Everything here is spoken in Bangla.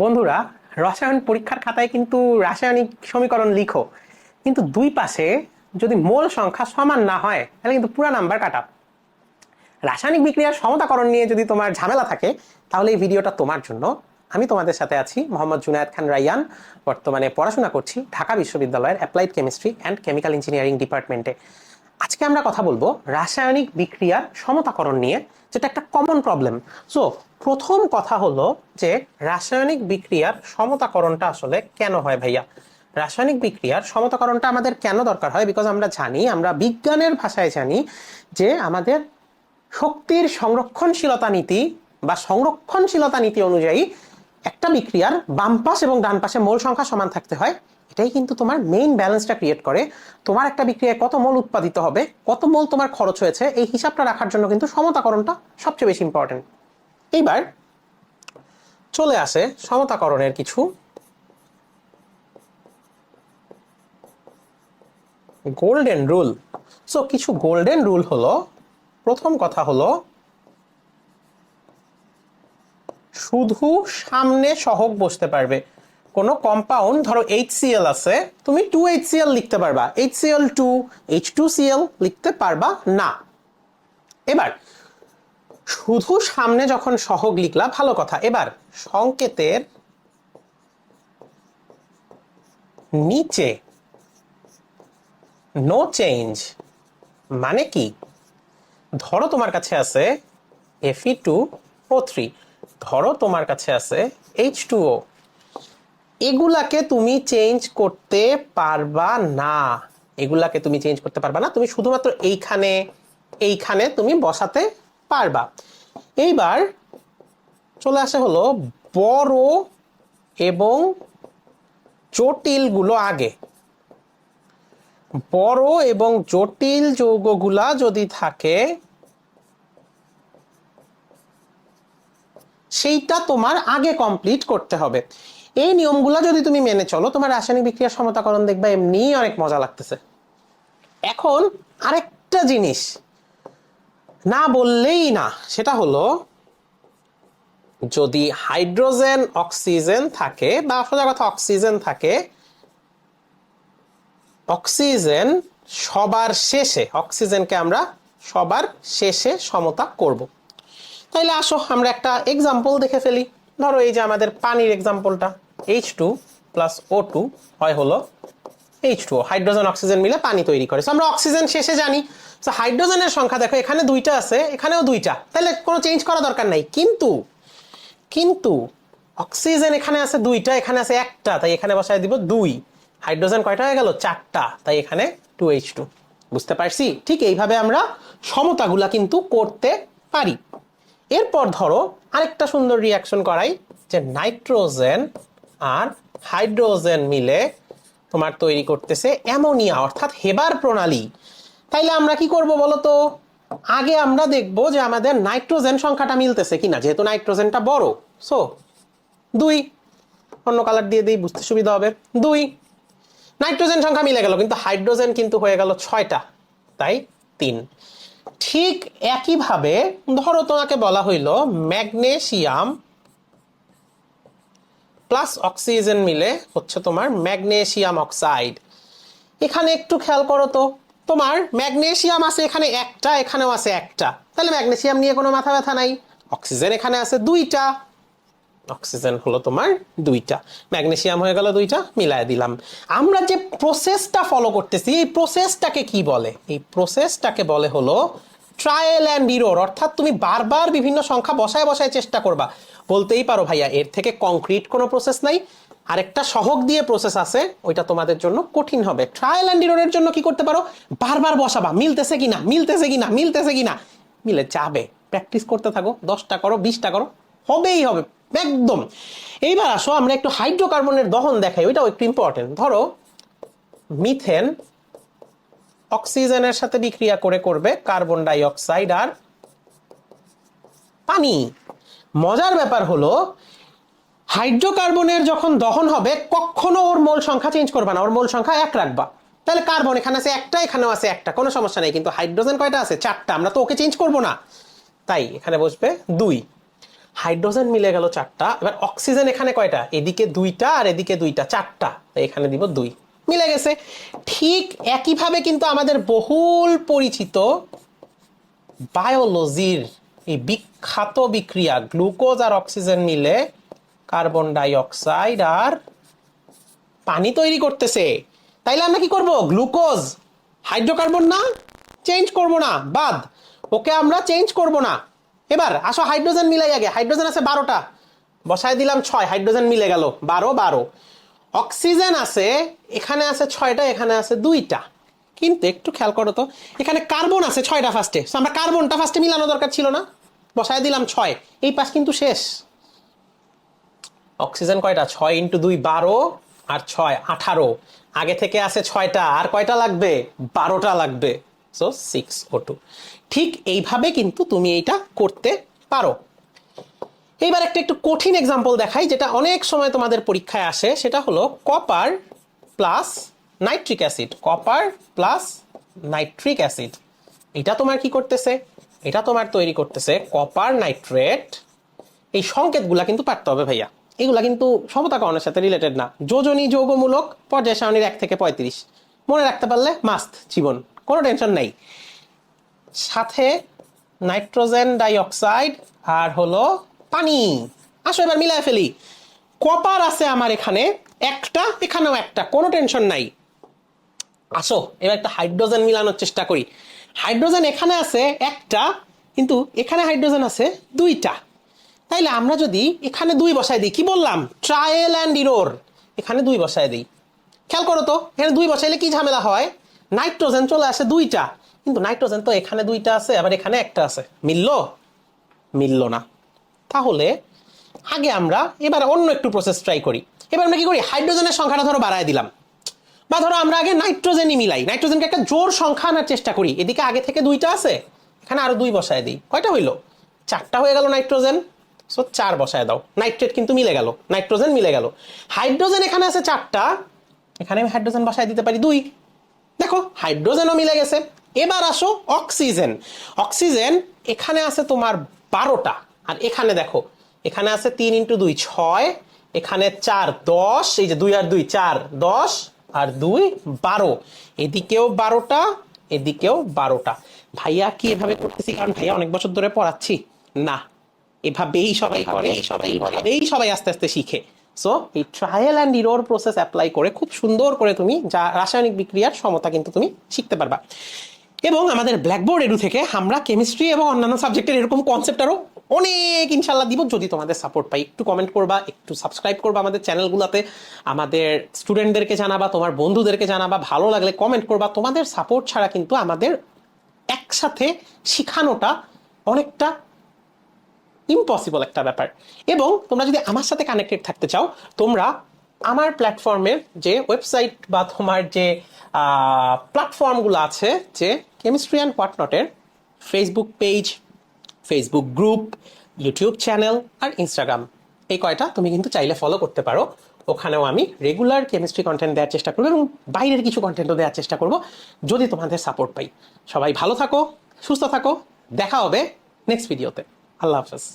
বন্ধুরা, রসায়ন পরীক্ষার খাতায় কিন্তু রাসায়নিক সমীকরণ লিখো। কিন্তু দুই পাশে যদি মোল সংখ্যা সমান না হয়, তাহলে কিন্তু পুরো নাম্বার কাটা রাসায়নিক বিক্রিয়ার সমতাকরণ নিয়ে যদি তোমার ঝামেলা থাকে, তাহলে এই ভিডিওটা তোমার জন্য। আমি তোমাদের সাথে আছি মোহাম্মদ জুনায়দ খান রাইয়ান। বর্তমানে পড়াশোনা করছি ঢাকা বিশ্ববিদ্যালয়ের applied chemistry and chemical engineering ডিপার্টমেন্টে আজকে আমরা কথা বলব রাসায়নিক বিক্রিয়ার সমতাকরণ নিয়ে, যেটা একটা কমন প্রবলেম সো প্রথম কথা হলো যে রাসায়নিক বিক্রিয়ার সমতাকরণটা আসলে কেন হয় ভাইয়া? রাসায়নিক বিক্রিয়ার সমতাকরণটা আমাদের কেন দরকার হয়? বিকজ আমরা জানি, আমরা বিজ্ঞানের ভাষায় জানি যে আমাদের শক্তির সংরক্ষণশীলতা নীতি বা সংরক্ষণশীলতা নীতি অনুযায়ী একটা বিক্রিয়ার বাম পাশ এবং ডান পাশে মোল সংখ্যা সমান থাকতে হয়। এটাই কিন্তু তোমার মেইন ব্যালেন্সটা ক্রিয়েট করে। তোমার একটা বিক্রিয়ায় কত মোল উৎপাদিত হবে, কত মোল তোমার খরচ হয়েছে, এই হিসাবটা রাখার জন্য কিন্তু সমতাকরণটা সবচেয়ে বেশি ইম্পর্টেন্ট এইবার চলে আসে সমতাকরণের কিছু গোল্ডেন রুল সো কিছু গোল্ডেন রুল হলো, প্রথম কথা হলো, শুধু সামনে সহগ বসতে পারবে। কোনো কম্পাউন্ড ধরো এইচ সিএল আছে, তুমি টু এইচ সিএল লিখতে পারবা। H CL two H two CL লিখতে পারবা না। এবার শুধু সামনে যখন সহগ লিখলা, ভালো কথা। এবার সংকেতের নিচে নো চেঞ্জ মানে কি? ধরো তোমার কাছে আছে এফি টু ও থ্রি ধরো তোমার কাছে আছে এইচ টু ও এগুলাকে তুমি চেঞ্জ করতে পারবা না। এগুলাকে তুমি চেঞ্জ করতে পারবা না। তুমি শুধুমাত্র এইখানে এইখানে তুমি বসাতে পারবা। এইবার চলে আসে হলো বড় এবং জটিলগুলো আগে। বড় এবং জটিল যৌগগুলা যদি থাকে, সেইটা তোমার আগে কমপ্লিট করতে হবে। এই নিয়মগুলো যদি তুমি মেনে চলো, তোমার রাসায়নিক বিক্রিয়ার সমতাকরণ দেখবা এমনি অনেক মজা লাগতেছে। এখন আরেকটা জিনিস না বললেই না, সেটা হলো যদি হাইড্রোজেন অক্সিজেন থাকে বা সোজা কথা অক্সিজেন থাকে, অক্সিজেন সবার শেষে, অক্সিজেনকে আমরা সবার শেষে সমতা করব। তাইলে আসো, আমরা একটা এক্সাম্পল দেখে ফেলি। ধরো এই যে আমাদের পানির এক্সাম্পলটা H two plus O two হয় হলো এইচ টু হাইড্রোজেন, অক্সিজেন মিলে পানি তৈরি করে। আমরা অক্সিজেন শেষে জানি তো হাইড্রোজেনের সংখ্যা, দেখো, এখানে দুইটা আছে, এখানেও দুইটা। তাহলে কোনো চেঞ্জ করা দরকার নাই। কিন্তু কিন্তু অক্সিজেন এখানে আছে দুইটা, এখানে আছে একটা, তাই এখানে বসায় দিব দুই। হাইড্রোজেন কয়টা হয়ে গেল? চারটা। তাই এখানে টু এইচ টু বুঝতে পারছি? ঠিক এইভাবে আমরা সমতাগুলা কিন্তু করতে পারি। এরপর ধরো, আরেকটা সুন্দর রিয়াকশন করাই, যে নাইট্রোজেন আর হাইড্রোজেন মিলে তোমার তৈরি করতেছে অ্যামোনিয়া অর্থাৎ হেবার প্রণালী। তাইলে আমরা কি করব বলো তো আগে আমরা দেখব যে আমাদের নাইট্রোজেন সংখ্যাটা মিলতেছে কিনা, যেহেতু নাইট্রোজেনটা বড়। সো দুই, অন্য কালার দিয়ে দিই, বুঝতে সুবিধা হবে। দুই, নাইট্রোজেন সংখ্যা মিলে গেল, কিন্তু হাইড্রোজেন কিন্তু হয়ে গেল ছয়টা, তাই তিন। ঠিক একইভাবে, ধরো তোমাকে বলা হইল ম্যাগনেশিয়াম প্লাস অক্সিজেন মিলে হচ্ছে তোমার ম্যাগনেশিয়াম অক্সাইড। এখানে একটু খেয়াল করো তো তোমার ম্যাগনেশিয়াম আছে এখানে একটা, এখানেও আছে একটা। তাহলে ম্যাগনেশিয়াম নিয়ে কোনো মাথা ব্যথা নাই। অক্সিজেন এখানে আছে দুইটা। অক্সিজেন হলো তোমার দুইটা। ম্যাগনেশিয়াম হয়ে গেল দুইটা, মিলায় দিলাম। আমরা যে প্রসেসটা ফলো করতেছি, এই প্রসেসটাকে কি বলে? এই প্রসেসটাকে বলে হলো ট্রায়াল অ্যান্ড ইরোর অর্থাৎ তুমি বারবার বিভিন্ন সংখ্যা বসায় বসায় চেষ্টা করবা। বলতেই পারো ভাইয়া, এর থেকে কংক্রিট কোনো প্রসেস নাই। আরেকটা সহগ দিয়ে প্রসেস আছে, ওইটা তোমাদের জন্য কঠিন হবে। ট্রায়াল অ্যান্ড ইরোরের জন্য কি করতে পারো? বারবার বসাবা, মিলতেছে কিনা মিলতেছে কিনা মিলতেছে কিনা। মিলে যাবে প্র্যাকটিস করতে থাকো, দশটা করো, বিশটা করো, হবেই হবে, একদম। এইবার আসো, আমরা একটু হাইড্রোকার্বনের দহন দেখাই, ওইটাও একটু ইম্পর্টেন্ট ধরো মিথেন অক্সিজেনের সাথে বিক্রিয়া করে করবে কার্বন ডাই অক্সাইড আর পানি। মজার ব্যাপার হলো হাইড্রোকার্বনের যখন দহন হবে, কখনো ওর মোল সংখ্যা চেঞ্জ করবে না। ওর মোল সংখ্যা এক রাখবা। তাহলে কার্বন এখানে আছে একটা, এখানেও আছে একটা, কোনো সমস্যা নেই। কিন্তু হাইড্রোজেন কয়টা আছে? চারটা। আমরা তো ওকে চেঞ্জ করব না। তাই এখানে বসবে দুই। হাইড্রোজেন মিলে গেল চারটা। এবার অক্সিজেন এখানে কয়টা? এদিকে দুইটা আর এদিকে দুইটা, চারটা। তো এখানে দিব দুই। মিলে গেছে। ঠিক একইভাবে কিন্তু আমাদের বহুল পরিচিত বায়োলজির এই বিখ্যাত বিক্রিয়া, গ্লুকোজ আর অক্সিজেন মিলে কার্বন ডাই অক্সাইড আর পানি তৈরি করতেছে। তাইলে আমরা কি করব? গ্লুকোজ, হাইড্রোকার্বন না? চেঞ্জ করব না, বাদ। ওকে আমরা চেঞ্জ করব না। এবার আসো হাইড্রোজেন মিলাই আগে। হাইড্রোজেন আছে বারোটা। বসায় দিলাম ছয়। হাইড্রোজেন মিলে গেল। বারো বারো। অক্সিজেন আছে, এখানে আছে ছয়টা, এখানে আছে দুইটা। কিন্তু একটু খেয়াল করো তো, এখানে কার্বন আছে ছয়টা ফার্স্টে আমরা কার্বনটা ফার্স্টে মিলানো দরকার ছিল না। বসায় দিলাম ছয়। এই পাশ কিন্তু শেষ। অক্সিজেন কয়টা? ছয় ইন্টু দুই বারো আর ছয় আঠারো। আগে থেকে আছে ছয়টা, আর কয়টা লাগবে? বারোটা লাগবে। সো সিক্স ও টু ঠিক এইভাবে কিন্তু তুমি এইটা করতে পারো। এইবার একটা একটু কঠিন এক্সাম্পল দেখাই, যেটা অনেক সময় তোমাদের পরীক্ষায় আসে, সেটা হলো copper plus nitric acid copper plus nitric acid এটা তোমার কি করতেছে? এটা তোমার তৈরি করতেছে কপার নাইট্রেট এই সংকেতগুলা কিন্তু পারতে হবে ভাইয়া। এগুলা কিন্তু সমতাকরণের সাথে রিলেটেড না। যোজনী যৌগমূলক পর্যায় সারণীর এক থেকে পঁয়ত্রিশ। মনে রাখতে পারলে মাস্ত জীবন। কোনো টেনশন নাই। সাথে নাইট্রোজেন ডাইঅক্সাইড আর হলো পানি। আসো এবার মিলায় ফেলি। কপার আছে আমার এখানে, একটা, এখানেও একটা। কোনো টেনশন নাই। আসো, এবার একটা হাইড্রোজেন মিলানোর চেষ্টা করি। হাইড্রোজেন এখানে আছে একটা, কিন্তু এখানে হাইড্রোজেন আছে দুইটা। তাইলে আমরা যদি এখানে দুই বসায় দিই, কি বললাম? ট্রায়েল অ্যান্ড ইরোর এখানে দুই বসায় দিই। খেয়াল করো তো, এখানে দুই বসাইলে কি ঝামেলা হয়? নাইট্রোজেন চলে আসে দুইটা। কিন্তু নাইট্রোজেন তো এখানে দুইটা আছে, আবার এখানে একটা আছে। মিললো? মিললো না। তাহলে আগে আমরা এবার অন্য একটু প্রসেস ট্রাই করি। এবার আমরা কি করি? হাইড্রোজেনের সংখ্যাটা ধরো বাড়ায় দিলাম। বা ধরো আমরা আগে নাইট্রোজেনই মিলাই। নাইট্রোজেনকে একটা জোর সংখ্যা আনার চেষ্টা করি। এদিকে আগে থেকে দুইটা আছে। এখানে আরও দুই বসায় দিই। কয়টা হইল? চারটা হয়ে গেল নাইট্রোজেন সো চার বসায় দাও। নাইট্রেট কিন্তু মিলে গেল। নাইট্রোজেন মিলে গেল। হাইড্রোজেন এখানে আছে চারটা। এখানে আমি হাইড্রোজেন বসায় দিতে পারি দুই। দেখো হাইড্রোজেনও মিলে গেছে। এবার আসো অক্সিজেন অক্সিজেন এখানে আছে তোমার বারোটা। আর এখানে দেখো, এখানে আছে তিন ইন্টু দুই, ছয়। এখানে চার, দশ। এই যে দুই আর দুই, চার, দশ আর দুই, বারো। এদিকেও বারোটা এদিকেও বারোটা। ভাইয়া কি এভাবে করতেছি? কারণ ভাইয়া অনেক বছর ধরে পড়াচ্ছি। না এভাবেই সবাই করে। এভাবেই সবাই আস্তে আস্তে শিখে। সো এই trial and error process apply করে খুব সুন্দর করে তুমি যা রাসায়নিক বিক্রিয়ার সমতা কিন্তু তুমি শিখতে পারবা। এবং আমাদের ব্ল্যাকবোর্ড এডু থেকে আমরা কেমিস্ট্রি এবং অন্যান্য সাবজেক্টের এরকম কনসেপ্ট আরও অনেক ইনশাল্লাহ দিব। যদি তোমাদের সাপোর্ট পাই একটু কমেন্ট করবা একটু সাবস্ক্রাইব করবা আমাদের চ্যানেলগুলোতে আমাদের স্টুডেন্টদেরকে জানাবা তোমার বন্ধুদেরকে জানাবা ভালো লাগলে কমেন্ট করবা। তোমাদের সাপোর্ট ছাড়া কিন্তু আমাদের একসাথে শিখানোটা অনেকটা ইম্পসিবল একটা ব্যাপার। এবং তোমরা যদি আমার সাথে কানেক্টেড থাকতে চাও, তোমরা আমার প্ল্যাটফর্মের যে ওয়েবসাইট বা তোমার যে প্ল্যাটফর্মগুলো আছে, যে chemistry and what নটের Facebook page Facebook group YouTube channel R Instagram এই কয়টা তুমি কিন্তু চাইলে ফলো করতে পারো। ওখানেও আমি রেগুলার কেমিস্ট্রি কন্টেন্ট দেওয়ার চেষ্টা করব এবং বাইরের কিছু কন্টেন্টও দেওয়ার চেষ্টা করব, যদি তোমাদের সাপোর্ট পাই। সবাই ভালো থাকো, সুস্থ থাকো, দেখা হবে নেক্সট ভিডিওতে আল্লাহ হাফেজ।